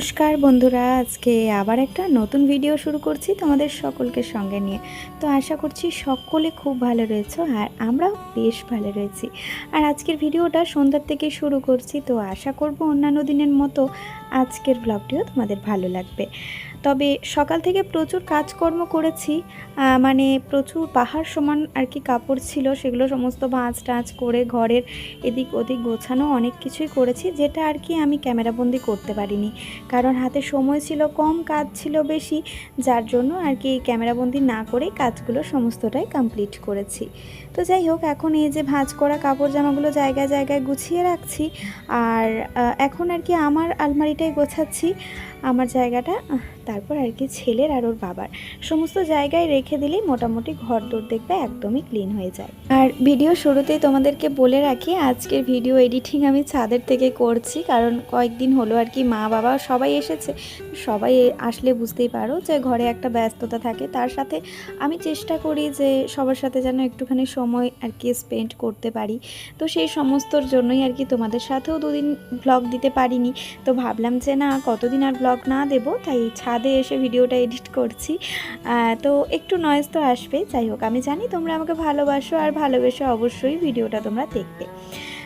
নমস্কার বন্ধুরা, আজকে আবার একটা নতুন ভিডিও শুরু করছি তোমাদের সকলকে সঙ্গে নিয়ে। তো আশা করছি সকলে খুব ভালো রয়েছে আর আমরাও বেশ ভালো রয়েছি। আর আজকের ভিডিওটা সন্ধ্যার থেকে শুরু করছি, তো আশা করব অন্যান্য দিনের মতো আজকের ব্লগটিও তোমাদের ভালো লাগবে। তবে সকাল থেকে প্রচুর কাজকর্ম করেছি মানে প্রচুর পাহাড় সমান আর কি কাপড় ছিল, সেগুলো সমস্ত ভাঁজ টাঁচ করে ঘরের এদিক ওদিক গোছানো অনেক কিছুই করেছি, যেটা আর কি আমি ক্যামেরাবন্দি করতে পারিনি। কারণ হাতে সময় ছিল, কম কাজ ছিল বেশি, যার জন্য আর কি ক্যামেরাবন্দি না করে কাজগুলো সমস্তটাই কমপ্লিট করেছি। তো যাই হোক, এখন এই যে ভাঁজ করা কাপড় জামাগুলো জায়গায় জায়গায় গুছিয়ে রাখছি আর এখন আর কি আমার আলমারিটাই গোছাচ্ছি। আমার জায়গাটা তারপর আর কি ছেলের আর ওর বাবার। সমস্ত জায়গায় রেখে দিলেই মোটামুটি ঘর দৌড় দেখবে একদমই ক্লিন হয়ে যায়। আর ভিডিও শুরুতেই তোমাদেরকে বলে রাখি, আজকের ভিডিও এডিটিং আমি ছাদের থেকে করছি, কারণ কয়েকদিন হলো আর কি মা, বাবা সবাই এসেছে। সবাই আসলে বুঝতেই পারো যে ঘরে একটা ব্যস্ততা থাকে। তার সাথে আমি চেষ্টা করি যে সবার সাথে যেন একটুখানি সময় আর কি স্পেন্ড করতে পারি। তো সেই সমস্তর জন্যই আর কি তোমাদের সাথেও দুদিন ব্লগ দিতে পারিনি। তো ভাবলাম যে না, কতদিন আর ব্লগ না দেব, তাই ছাদে এসে ভিডিওটা এডিট করছি। তো একটু নয়েজ তো আসবে। যাই হোক, আমি জানি তোমরা আমাকে ভালোবাসো আর ভালোবেসে অবশ্যই ভিডিওটা তোমরা দেখবে।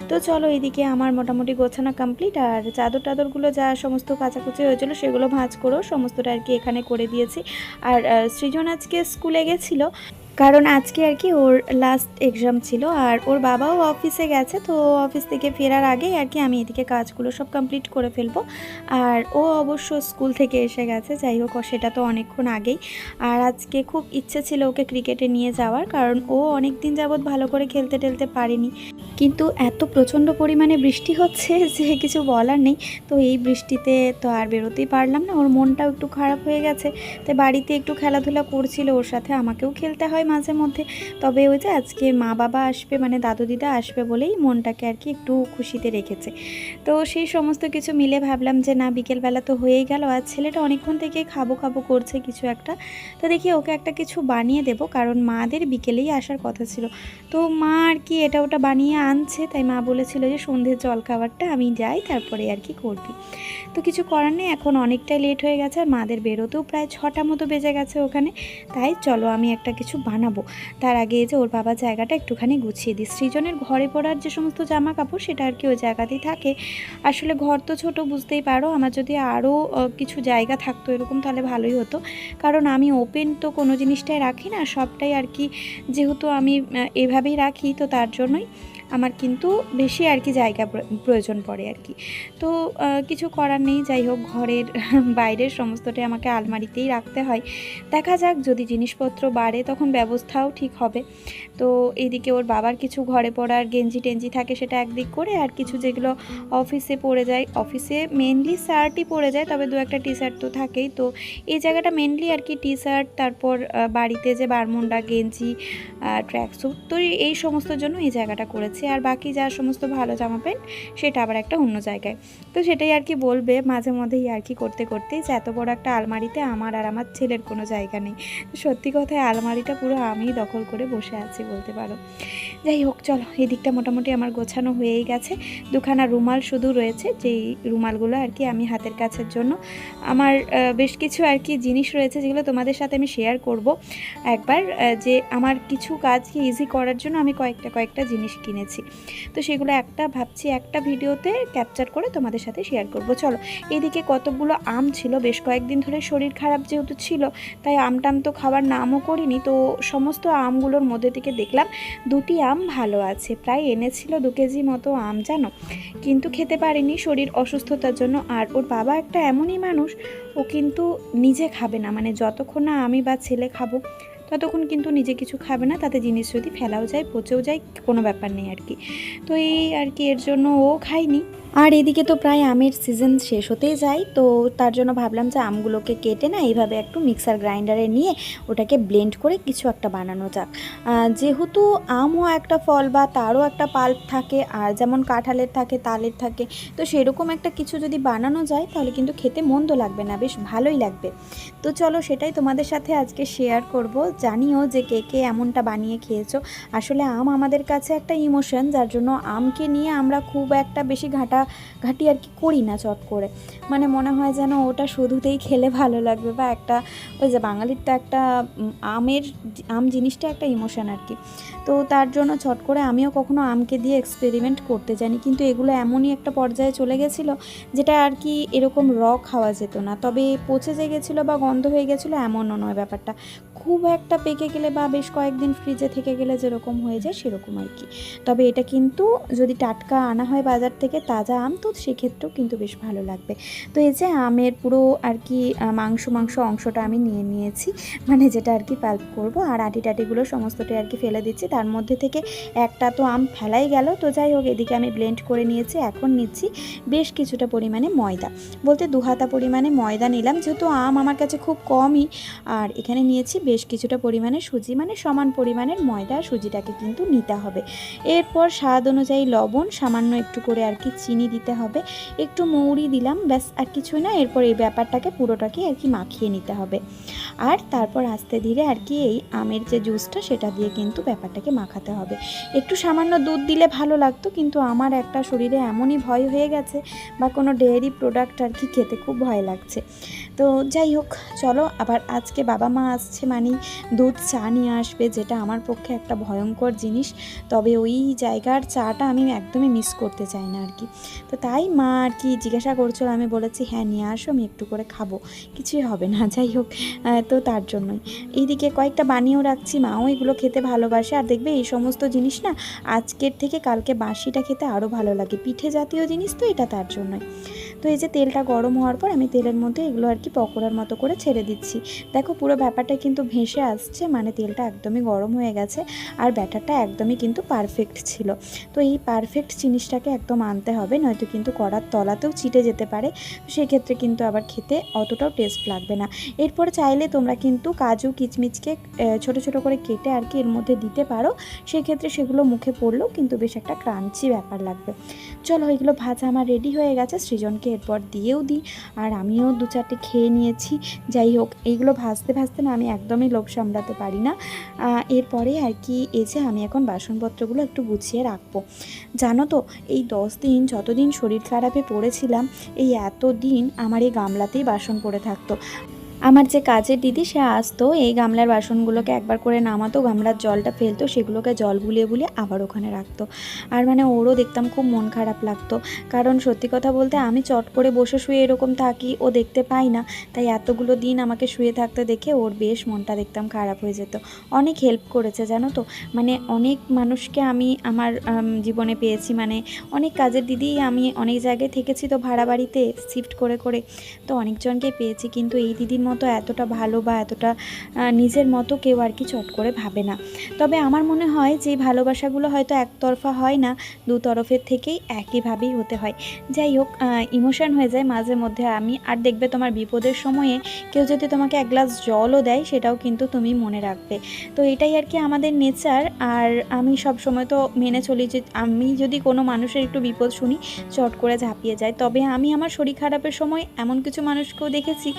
তো চলো এদিকে আমার মোটামুটি গোছানো কমপ্লিট আর চাদর টাদরগুলো যা সমস্ত কাচাকুচি হয়েছিল সেগুলো ভাঁজ করেও সমস্তটা আর কি এখানে করে দিয়েছি। আর সৃজন আজকে স্কুলে গেছিল। কারণ আজকে আর কি ওর লাস্ট এক্সাম ছিল আর ওর বাবাও অফিসে গেছে, তো অফিস থেকে ফেরার আগেই আর কি আমি এদিকে কাজগুলো সব কমপ্লিট করে ফেলব। আর ও অবশ্য স্কুল থেকে এসে গেছে, যাই হোক, সেটা তো অনেকক্ষণ আগেই। আর আজকে খুব ইচ্ছে ছিল ওকে ক্রিকেটে নিয়ে যাওয়ার, কারণ ও অনেক দিন যাবৎ ভালো করে খেলতে টেলতে পারেনি। কিন্তু এত প্রচণ্ড পরিমাণে বৃষ্টি হচ্ছে যে কিছু বলার নেই। তো এই বৃষ্টিতে তো আর বেরোতেই পারলাম না, ওর মনটাও একটু খারাপ হয়ে গেছে। তাই বাড়িতে একটু খেলাধুলা করছিল ওর সাথে, আমাকেও খেলতে হয় মাঝে মধ্যে। তবে ওই যে আজকে মা বাবা আসবে মানে দাদু দিদা আসবে বলেই মনটাকে আর কি একটু খুশিতে রেখেছে। তো সেই সমস্ত কিছু মিলে ভাবলাম যে না, বিকেলবেলা তো হয়েই গেল। আর ছেলেটা অনেকক্ষণ থেকে খাব খাব করছে কিছু একটা। তো দেখি ওকে একটা কিছু বানিয়ে দেব, কারণ মাদের বিকেলেই আসার কথা ছিল। তো মা আর কি এটা ওটা বানিয়ে আনছে, তাই মা বলেছিল যে সন্ধ্যের জল খাবারটা আমি যাই, তারপরে আর কি করবি। তো কিছু করার নেই, এখন অনেকটাই লেট হয়ে গেছে, আর মাদের বেরোতেও প্রায় ছটা মতো বেজে গেছে ওখানে। তাই চলো আমি একটা কিছু বানাবো। তার আগে যে ওর বাবা জায়গাটা একটুখানি গুছিয়ে দিই সৃজনের ঘরে পড়ার যে সমস্ত জামা কাপড় সেটা আর কি ওই জায়গাতেই থাকে। আসলে ঘর তো ছোট, বুঝতেই পারো। আমার যদি আরও কিছু জায়গা থাকতো এরকম, তাহলে ভালোই হতো। কারণ আমি ওপেন তো কোনো জিনিসটাই রাখি না। সবটাই আর কি যেহেতু আমি এভাবেই রাখি, তো তার জন্যই। আমার কিন্তু বেশি আর কি জায়গা প্র- প্রয়োজন পড়ে আর কি। তো কিছু করার নেই, যাই হোক ঘরের বাইরের সমস্তটাই আমাকে আলমারিতেই রাখতে হয়। দেখা যাক, যদি জিনিসপত্র বাড়ে তখন ব্যবস্থাও ঠিক হবে। তো, এইদিকে ওর বাবার কিছু ঘরে পড়ার গেঞ্জি টেঞ্জি থাকে সেটা একদিক করে, আর কিছু যেগুলো অফিসে পড়ে যায়, অফিসে মেনলি শার্টই পড়ে যায়, তবে দু একটা টি শার্ট তো থাকেই। তো, এই জায়গাটা মেনলি আর কি টি শার্ট তারপর বাড়িতে যে বারমুন্ডা গেঞ্জি ট্র্যাক স্যুট তো এই সমস্ত জন্য এই জায়গাটা করেছি। আর বাকি যা সমস্ত ভালো জামা প্যান্ট, সেটা আবার একটা অন্য জায়গায়। তো সেটাই আর কি বলবে মাঝে মধ্যেই আর কি করতে করতেই যে এত বড় একটা আলমারিতে আমার আর আমার ছেলের কোনো জায়গা নেই। সত্যি কথায় আলমারিটা পুরো আমিই দখল করে বসে আছি বলতে পারো। যাই হোক, চলো, এই দিকটা মোটামুটি আমার গোছানো হয়েই গেছে। দুখানা রুমাল শুধু রয়েছে, যেই রুমালগুলো আর কি আমি হাতের কাছের জন্য। আমার বেশ কিছু আর কি জিনিস রয়েছে যেগুলো তোমাদের সাথে আমি শেয়ার করব। একবার যে আমার কিছু কাজকে ইজি করার জন্য আমি কয়েকটা কয়েকটা জিনিস কিনেছি। তো সেগুলো একটা ভাবছি, একটা ভিডিওতে ক্যাপচার করে তোমাদের সাথে শেয়ার করব। চলো, এদিকে কতগুলো আম ছিল, বেশ কয়েকদিন ধরে শরীর খারাপ যেহেতু ছিল, তাই আমটাম তো খাবার নামও করিনি। তো সমস্ত আমগুলোর মধ্যে থেকে দেখলাম দুটি আম ভালো আছে, প্রায় এনেছিল দু কেজি মতো আম, জানো? কিন্তু খেতে পারিনি, শরীর অসুস্থতার জন্য। আর ওর বাবা একটা এমনই মানুষ, ও কিন্তু নিজে খাবে না। মানে যতক্ষণ না আমি বা ছেলে খাব ততক্ষণ কিন্তু নিজে কিছু খাবে না, তাতে জিনিস যদি ফেলাও যায়, পচেও যায়, কোনো ব্যাপার নেই আর কি। তো এই আর কি, এর জন্য ও খায়নি। আর এদিকে তো প্রায় আমের সিজন শেষ হতেই যায়, তো তার জন্য ভাবলাম যে আমগুলোকে কেটে না এইভাবে একটু মিক্সার গ্রাইন্ডারে নিয়ে ওটাকে ব্লেন্ড করে কিছু একটা বানানো যাক। যেহেতু আমও একটা ফল বা তারও একটা পাল্প থাকে, আর যেমন কাঁঠালের থাকে, তালের থাকে, তো সেরকম একটা কিছু যদি বানানো যায়, তাহলে কিন্তু খেতে মন্দ লাগবে না, বেশ ভালোই লাগবে। তো চলো সেটাই তোমাদের সাথে আজকে শেয়ার করব, জানিও যে কে কে এমনটা বানিয়ে খেয়েছো। আসলে আম আমাদের কাছে একটা ইমোশন যার জন্য আমকে নিয়ে আমরা খুব একটা বেশি ঘাটা ঘাটি আর কি করি না চট করে। মানে মনে হয় যেন ওটা শুধুতেই খেলে ভালো লাগবে বা একটা ওই যে বাঙালির তো একটা আমের আম জিনিসটা একটা ইমোশন আর কি। তো তার জন্য চট করে আমিও কখনো আমকে দিয়ে এক্সপেরিমেন্ট করতে জানি কিন্তু এগুলো এমনই একটা পর্যায়ে চলে গেছিল যেটা আর কি এরকম র খাওয়া যেত না। তবে পচে যে গেছিল বা গন্ধ হয়ে গেছিল এমনও নয় ব্যাপারটা। খুব একটা পেকে গেলে বা বেশ কয়েকদিন ফ্রিজে থেকে গেলে যেরকম হয়ে যায় সেরকম আর কি। তবে এটা কিন্তু যদি টাটকা আনা হয় বাজার থেকে তাজা আম তো সেক্ষেত্রেও কিন্তু বেশ ভালো লাগবে। তো এই যে আমের পুরো আর কি মাংস মাংস অংশটা আমি নিয়ে নিয়েছি মানে যেটা আর কি পাল্প করব, আর আটি টাটিগুলো সমস্তটাই আর কি ফেলে দিচ্ছি। তার মধ্যে থেকে একটা তো আম ফেলাই গেল, তো যাই হোক, এদিকে আমি ব্লেন্ড করে নিয়েছি, এখন নিচ্ছি বেশ কিছুটা পরিমাণে ময়দা। বলতে দু হাতা পরিমাণে ময়দা নিলাম, যেহেতু আম আমার কাছে খুব কমই, আর এখানে নিয়েছি বেশ কিছুটা পরিমাণে সুজি মানে সমান পরিমাণের ময়দা সুজিটাকে কিন্তু নিতে হবে। এরপর স্বাদ অনুযায়ী লবণ, সামান্য একটু করে আর কি চিনি দিতে হবে। একটু মৌরি দিলাম, ব্যাস, আর কিছুই না। এরপর এই ব্যাপারটাকে পুরোটাকে আর কি মাখিয়ে নিতে হবে। আর তারপর আস্তে ধীরে আর কি এই আমের যে জুসটা, সেটা দিয়ে কিন্তু ব্যাপারটাকে মাখাতে হবে। একটু সামান্য দুধ দিলে ভালো লাগতো, কিন্তু আমার একটা শরীরে এমনই ভয় হয়ে গেছে বা কোনো ডেয়ারি প্রোডাক্ট আর কি খেতে খুব ভয় লাগছে। তো যাই হোক, চলো, আবার আজকে বাবা মা আসছে মানে দুধ চা নিয়ে আসবে, যেটা আমার পক্ষে একটা ভয়ঙ্কর জিনিস। তবে ওই জায়গার চাটা আমি একদমই মিস করতে চাই না আর কি। তো তাই মা আর কি জিজ্ঞাসা করছিল, আমি বলেছি হ্যাঁ নিয়ে আসো, আমি একটু করে খাব। কিছুই হবে না, যাই হোক তো তার জন্যই। এইদিকে কয়েকটা বানিয়েও রাখছি, মাও এগুলো খেতে ভালোবাসে। আর দেখবে, এই সমস্ত জিনিস না, আজকের থেকে কালকে বাসিটা খেতে আরও ভালো লাগে। পিঠে জাতীয় জিনিস তো এটা তার জন্যই। তো এই যে তেলটা গরম হওয়ার পর আমি তেলের মধ্যে এগুলো আর কি পকোড়ার মতো করে ছেড়ে দিচ্ছি। দেখো পুরো ব্যাপারটা কিন্তু ভেসে আসছে মানে তেলটা একদমই গরম হয়ে গেছে আর ব্যাটারটা একদমই কিন্তু পারফেক্ট ছিল। তো এই পারফেক্ট জিনিসটাকে একদম আনতে হবে, নয়তো কিন্তু কড়ার তলাতেও চিটে যেতে পারে। সেক্ষেত্রে কিন্তু আবার খেতে অতটাও টেস্ট লাগবে না। এরপর চাইলে তোমরা কিন্তু কাজু, কিচমিচকে ছোট ছোট করে কেটে আর কি এর মধ্যে দিতে পারো। সেক্ষেত্রে সেগুলো মুখে পড়লেও কিন্তু বেশ একটা ক্রাঞ্চি ব্যাপার লাগবে। চলো এগুলো ভাজা আমার রেডি হয়ে গেছে, সৃজনকে এরপর দিয়েও দিই। আর আমিও দু চারটে খেয়ে নিয়েছি। যাই হোক, এইগুলো ভাজতে ভাজতে না আমি একদমই লোভ সামলাতে পারি না। এরপরে আর কি এসে আমি এখন বাসনপত্রগুলো একটু গুছিয়ে রাখব। জানো তো, এই দশ দিন যতদিন শরীর খারাপে পড়েছিলাম, এই এত দিন আমার এই গামলাতেই বাসন পড়ে থাকতো। আমার যে কাজের দিদি, সে আসতো, এই গামলার বাসনগুলোকে একবার করে নামাতো, গামলার জলটা ফেলতো, সেগুলোকে জল বুলিয়ে বুলিয়ে আবার ওখানে রাখতো। আর মানে ওরও দেখতাম খুব মন খারাপ লাগতো। কারণ সত্যি কথা বলতে আমি চট করে বসে শুয়ে এরকম থাকি, ও দেখতে পাই না। তাই এতগুলো দিন আমাকে শুয়ে থাকতে দেখে ওর বেশ মনটা দেখতাম খারাপ হয়ে যেত। অনেক হেল্প করেছে, জানো তো? মানে অনেক মানুষকে আমি আমার জীবনে পেয়েছি। মানে অনেক কাজের দিদি আমি অনেক জায়গায় থেকেছি তো ভাড়া বাড়িতে শিফট করে করে। তো অনেকজনকে পেয়েছি। কিন্তু এই দিদির মতো এতটা ভালো বা এতটা নিজের মতো কেউ আর কি চট করে ভাবে না। তবে আমার মনে হয় যে ভালোবাসাগুলো হয়তো একতরফা হয় না দু তরফের থেকেই একইভাবেই হতে হয়। যাই হোক ইমোশন হয়ে যায় মাঝে মধ্যে আমি। আর দেখবে তোমার বিপদের সময়ে কেউ যদি তোমাকে এক গ্লাস জলও দেয়, সেটাও কিন্তু তুমি মনে রাখবে। তো এটাই আর কি আমাদের নেচার। আর আমি সব সময় তো মেনে চলি যে আমি যদি কোনো মানুষের একটু বিপদ শুনি, চট করে ঝাঁপিয়ে যায়। তবে আমি আমার শরীর খারাপের সময় এমন কিছু মানুষকেও দেখেছি,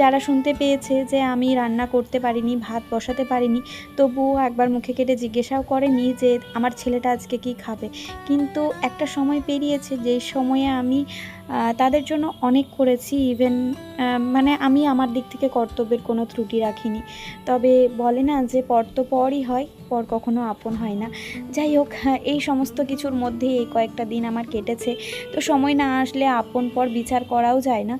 যারা শুনতে পেয়েছে যে আমি রান্না করতে পারিনি, ভাত বসাতে পারিনি। তবুও একবার মুখে কেটে জিজ্ঞাসাও করেনি যে আমার ছেলেটা আজকে কি খাবে। কিন্তু একটা সময় পেরিয়েছে, যেই সময়ে আমি তাদের জন্য অনেক করেছি ইভেন মানে আমি আমার দিক থেকে কর্তব্যের কোনো ত্রুটি রাখিনি। তবে বলে না যে পর তো পরই হয় পর কখনো আপন হয় না। যাই হোক হ্যাঁ, এই সমস্ত কিছুর মধ্যে এই কয়েকটা দিন আমার কেটেছে। তো সময় না আসলে আপন পর বিচার করাও যায় না।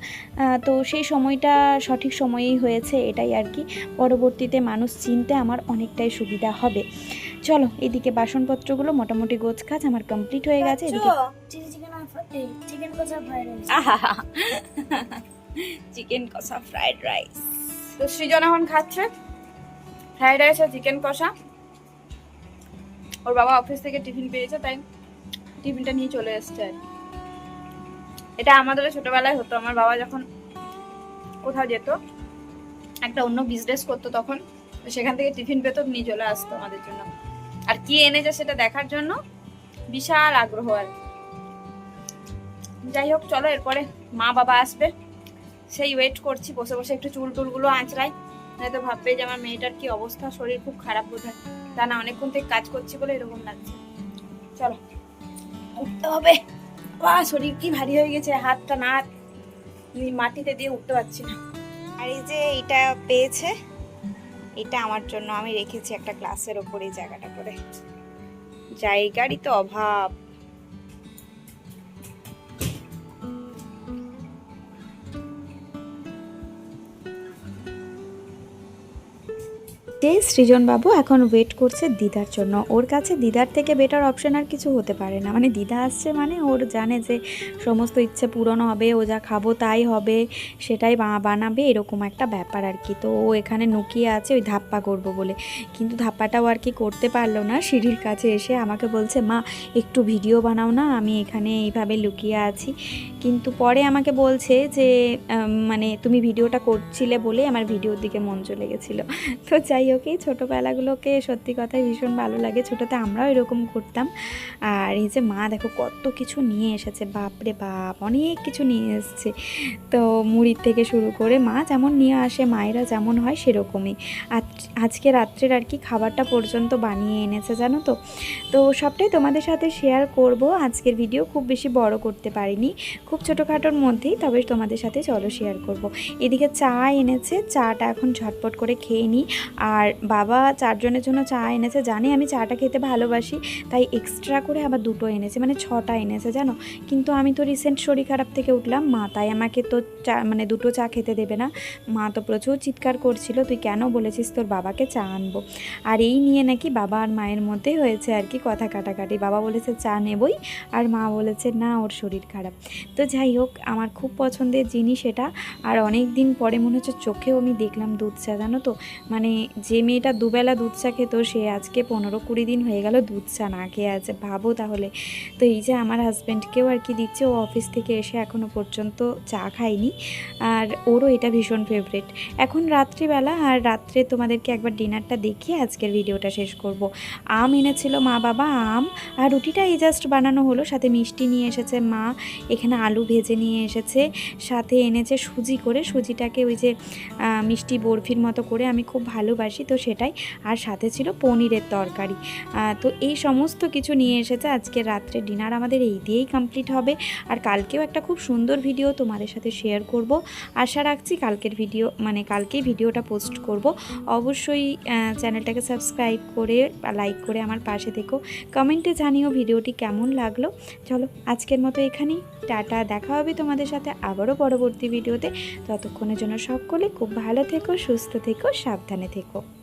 তো সেই সময়টা সঠিক সময়েই হয়েছে এটাই আর কি। পরবর্তীতে মানুষ চিনতে আমার অনেকটাই সুবিধা হবে। চলো এদিকে বাসনপত্রগুলো মোটামুটি গোছ কাজ আমার কমপ্লিট হয়ে গেছে এদিকে চিকেন কষা ফ্রাইড রাইস চিকেন কষা ফ্রাইড রাইস তো সৃজন এখন খাচ্ছে। ফ্রাইড রাইস আর চিকেন কষা। ওর বাবা অফিস থেকে টিফিন পেয়েছে তাই টিফিনটা নিয়ে চলে এসছে আর এটা আমাদের ছোটবেলায় হতো। আমার বাবা যখন কোথাও যেত একটা অন্য বিজনেস করতো তখন সেখান থেকে টিফিন পেতো নিয়ে চলে আসতো আমাদের জন্য। আর কি এনেছে সেটা দেখার জন্য? বিশাল আগ্রহ আর কি। যাই হোক, চলো, এরপরে মা বাবা আসবে। সেই ওয়েট করছি, বসে বসে একটু চুল টুলগুলো আঁচড়াই। হয়তো ভাববে যে আমার মেয়েটার কি অবস্থা, শরীর খুব খারাপ বোধ হয়। তা না, অনেকক্ষণ থেকে কাজ করছি বলে এরকম লাগছে। চলো, উঠতে হবে। বা শরীর কি ভারী হয়ে গেছে, হাতটা না মাটিতে দিয়ে উঠতে পারছি না। আর এই যে এটা পেয়েছে, এটা আমার জন্য আমি রেখেছি একটা ক্লাসের ওপর জায়গাটা করে। জায়গারই তো অভাব। যে সৃজনবাবু এখন ওয়েট করছে দিদার জন্য। ওর কাছে দিদার থেকে বেটার অপশন আর কিছু হতে পারে না। মানে দিদা আসছে মানে ওর জানে যে সমস্ত ইচ্ছে পূরণ হবে, ও যা খাব তাই হবে, সেটাই বানাবে, এরকম একটা ব্যাপার আর কি। তো ও এখানে নুকিয়ে আছে, ওই ধাপ্পা করব বলে। কিন্তু ধাপ্পাটাও আর কি করতে পারল না। সিঁড়ির কাছে এসে আমাকে বলছে, মা, একটু ভিডিও বানাও না, আমি এখানে এইভাবে লুকিয়ে আছি। কিন্তু পরে আমাকে বলছে যে মানে তুমি ভিডিওটা করছিলে বলে আমার ভিডিওর দিকে মন চলে গেছিল। তো যাই এই ছোটোবেলাগুলোকে সত্যি কথাই ভীষণ ভালো লাগে। ছোটোতে আমরাও এরকম করতাম। আর এই যে মা দেখো কত কিছু নিয়ে এসেছে, বাপরে বাপ, অনেক কিছু নিয়ে এসেছে। তো মুড়ির থেকে শুরু করে মা যেমন নিয়ে আসে, মায়েরা যেমন হয় সেরকমই। আজ- আজকে রাত্রের আর কি খাবারটা পর্যন্ত বানিয়ে এনেছে জানো তো? তো সবটাই তোমাদের সাথে শেয়ার করব। আজকের ভিডিও খুব বেশি বড় করতে পারিনি। খুব ছোটোখাটোর মধ্যেই তবে তোমাদের সাথে চলো শেয়ার করব। এদিকে চা এনেছে, চাটা এখন ঝটপট করে খেয়ে নিই। আর বাবা চারজনের জন্য চা এনেছে। জানে আমি চাটা খেতে ভালোবাসি, তাই এক্সট্রা করে আবার দুটো এনেছে মানে ছটা এনেছে, জানো? কিন্তু আমি তো রিসেন্ট শরীর খারাপ থেকে উঠলাম, মা তাই আমাকে তো চা মানে দুটো চা খেতে দেবে না। মা তো প্রচুর চিৎকার করছিল, তুই কেন বলেছিস তোর বাবাকে চা আনব? আর এই নিয়ে নাকি বাবা আর মায়ের মধ্যে হয়েছে আর কি কথা কাটাকাটি। বাবা বলেছে, চা নেবই। আর মা বলেছে, না, ওর শরীর খারাপ। তো যাই হোক, আমার খুব পছন্দের জিনিস এটা। আর অনেক দিন পরে মনে হচ্ছে চোখেও আমি দেখলাম দুধ চা, জানো তো? মানে যে মেয়েটা দুবেলা দুধ চা খেত, সে আজকে পনেরো কুড়ি দিন হয়ে গেল দুধ চা না খেয়ে আছে। ভাবো তাহলে। তো এই যে আমার হাজব্যান্ডকেও আর কি দিচ্ছে, ও অফিস থেকে এসে এখনও পর্যন্ত চা খায়নি। আর ওরও এটা ভীষণ ফেভারিট এখন রাত্রিবেলা, আর রাত্রে তোমাদেরকে একবার ডিনারটা দেখিয়ে আজকের ভিডিওটা শেষ করব। আম এনেছিল মা বাবা, আম আর রুটিটা এই জাস্ট বানানো হলো। সাথে মিষ্টি নিয়ে এসেছে মা, এখানে আলু ভেজে নিয়ে এসেছে। সাথে এনেছে সুজি করে। সুজিটাকে ওই যে মিষ্টি বরফির মতো করে আমি খুব ভালোবাসি। তো সেটাই। আর সাথে ছিল পনিরের তরকারি। তো এই সমস্ত কিছু নিয়ে এসেছে। আজকে রাত্রে ডিনার আমাদের এই দিয়েই কমপ্লিট হবে। আর কালকেও একটা খুব সুন্দর ভিডিও তোমাদের সাথে শেয়ার করব। আশা রাখছি কালকের ভিডিও মানে কালকেই ভিডিওটা পোস্ট করব। অবশ্যই চ্যানেলটাকে সাবস্ক্রাইব করে লাইক করে আমার পাশে থেকো। কমেন্টে জানিও ভিডিওটি কেমন লাগল। চলো, আজকের মতো এখানেই। টাটা, দেখা হবে তোমাদের সাথে আবারও পরবর্তী ভিডিওতে। ততক্ষণের জন্য সকলে খুব ভালো থেকো, সুস্থ থেকো, সাবধানে থেকো।